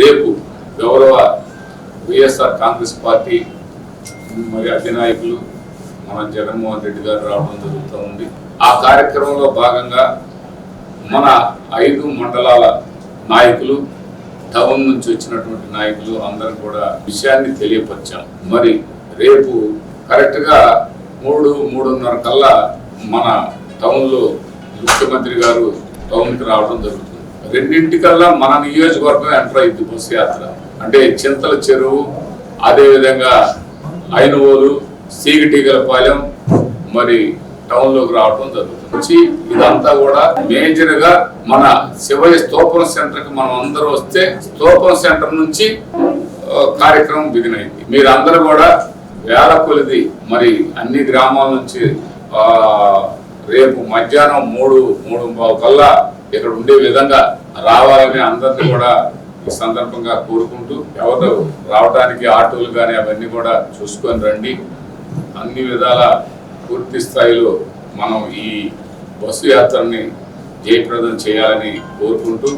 రేపు గౌరవ వైఎస్ఆర్ కాంగ్రెస్ పార్టీ మరి అధినాయకులు మన జగన్మోహన్ రెడ్డి గారు రావడం జరుగుతూ ఉంది. ఆ కార్యక్రమంలో భాగంగా మన ఐదు మండలాల నాయకులు టౌన్ నుంచి వచ్చినటువంటి నాయకులు అందరం కూడా విషయాన్ని తెలియపరిచాం. మరి రేపు కరెక్ట్గా మూడు మూడున్నర కల్లా మన టౌన్లో ముఖ్యమంత్రి గారు టౌన్కి రావడం జరుగుతుంది. రెండింటికల్లా మన నియోజకవర్గం ఎంటర్ అయింది బస్సు యాత్ర. అంటే చింతల చెరువు అదే విధంగా ఐనవోలు సీగటీగలపాలెం మరి టౌన్లోకి రావడం జరుగుతుంది ఇదంతా కూడా మేజర్గా మన శివయ్య స్తూపం సెంటర్కి మనం అందరూ వస్తే స్తూపం సెంటర్ నుంచి కార్యక్రమం బిగిన్ అయింది కూడా వేల కొలిది మరి అన్ని గ్రామాల నుంచి ఆ రేపు మధ్యాహ్నం మూడు మూడు కల్లా ఇక్కడ ఉండే విధంగా రావాలని అందరినీ కూడా ఈ సందర్భంగా కోరుకుంటూ ఎవరు రావడానికి ఆటోలు కానీ అవన్నీ కూడా చూసుకొని రండి. అన్ని విధాల పూర్తి స్థాయిలో మనం ఈ బస్సు యాత్రని జయప్రదం చేయాలని కోరుకుంటూ